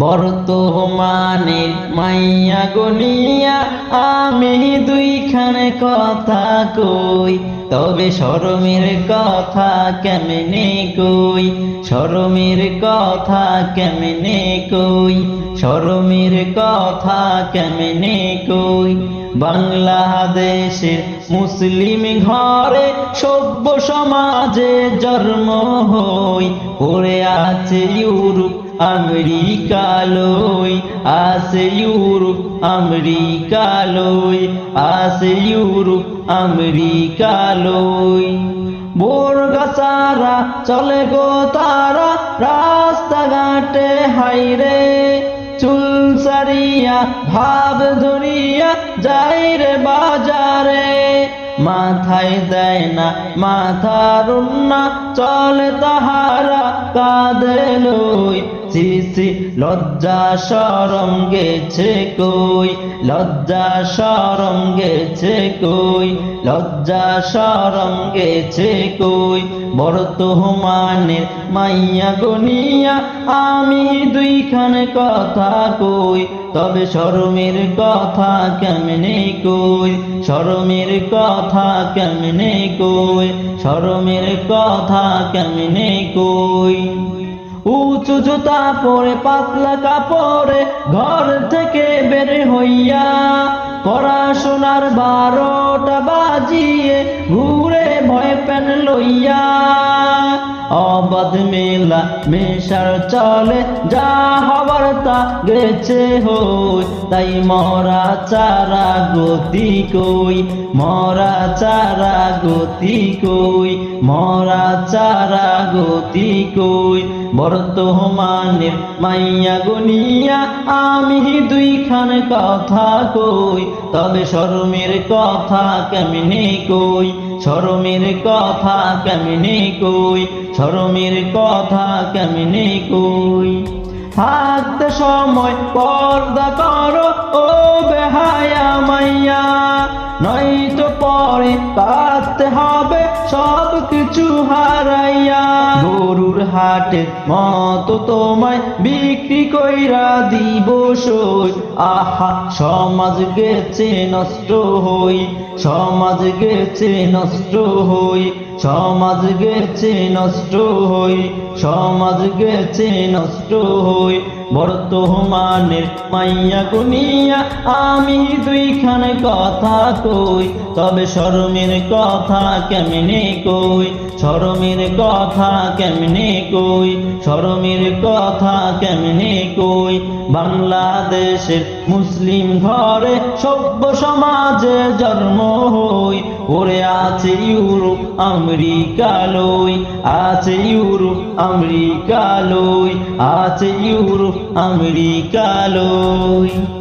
বর্তমানে মাইয়া গনিয়া আমি দুইখানে কথা কই, তবে শরমের কথা কেমনে কই? শরমের কথা কেমনে কই? শরমের কথা কেমনে কই? বাংলাদেশের মুসলিম ঘরে সভ্য সমাজে জন্ম হই, পড়ে আছে ইউরোপ আমেরিকা লই আছে ইউরোপ আমেরিকা লই আছে ইউরোপ আমেরিকা লই বোরগাছারা চলে গো তারা রাস্তাঘাটে হাইরে চুল সারিয়া ভাব ধরিয়া যাই রে বাজারে মাথায় দেয় না মাথার চলে তাহারা কাঁদে লই সিসি লজ্জা সরম গেছে কই? লজ্জা সরম গেছে কই? লজ্জা সরম গেছে কই? বড় বর্তমানের মাইয়া গনিয়া আমি দুইখানে কথা কই। তবে শরমের কথা কেমনে কই? শরমের কথা কেমনে কই? শরমের কথা কেমনে কই? উঁচু জুতা পরে, পাতলা কাপড়ে ঘর থেকে বের হইয়া পড়াশোনার বারোটা বাজিয়ে ঘুরে ভয় পেন লইয়া অবাধ মেলা মেশার চলে, যা হবার তা গেছে হই, তাই মরা চারা গতি কই, মরা চারা গতি কই, মরা চারা গতি কই বর্তমানের মাইয়া গুনিয়া আমি দুইখান কথা কই, তবে শরমের কথা কেমনে কই, শরমের কথা কেমনে কই, শরমের কথা কেমনে কই? থাকতে সময় পর্দা করো ও বেহায়া মাইয়া। নয়তো পরে কাঁদতে হবে, সব কিছু হারাইয়া। গরুর হাটে মতো তোমায় বিক্রি কইরা দিব সই। আহা, সমাজ গেছে নষ্ট হই, সমাজ গেছে নষ্ট হই, সমাজ গেছে নষ্ট হই, সমাজ গেছে নষ্ট হই। বর্তমানের মাইয়া গুনিয়া, আমি দুইখানে কথা কই, তবে শরমের কথা কেমনে কই? শরমের কথা কেমনে কই? শরমের কথা কেমনে কই? বাংলাদেশের মুসলিম ঘরে সভ্য সমাজে জন্ম হই ওরে আছে ইউরোপ আমেরিকা লই। আছে ইউরোপ আমেরিকা লই। আছে ইউরোপ আমেরিকা লই।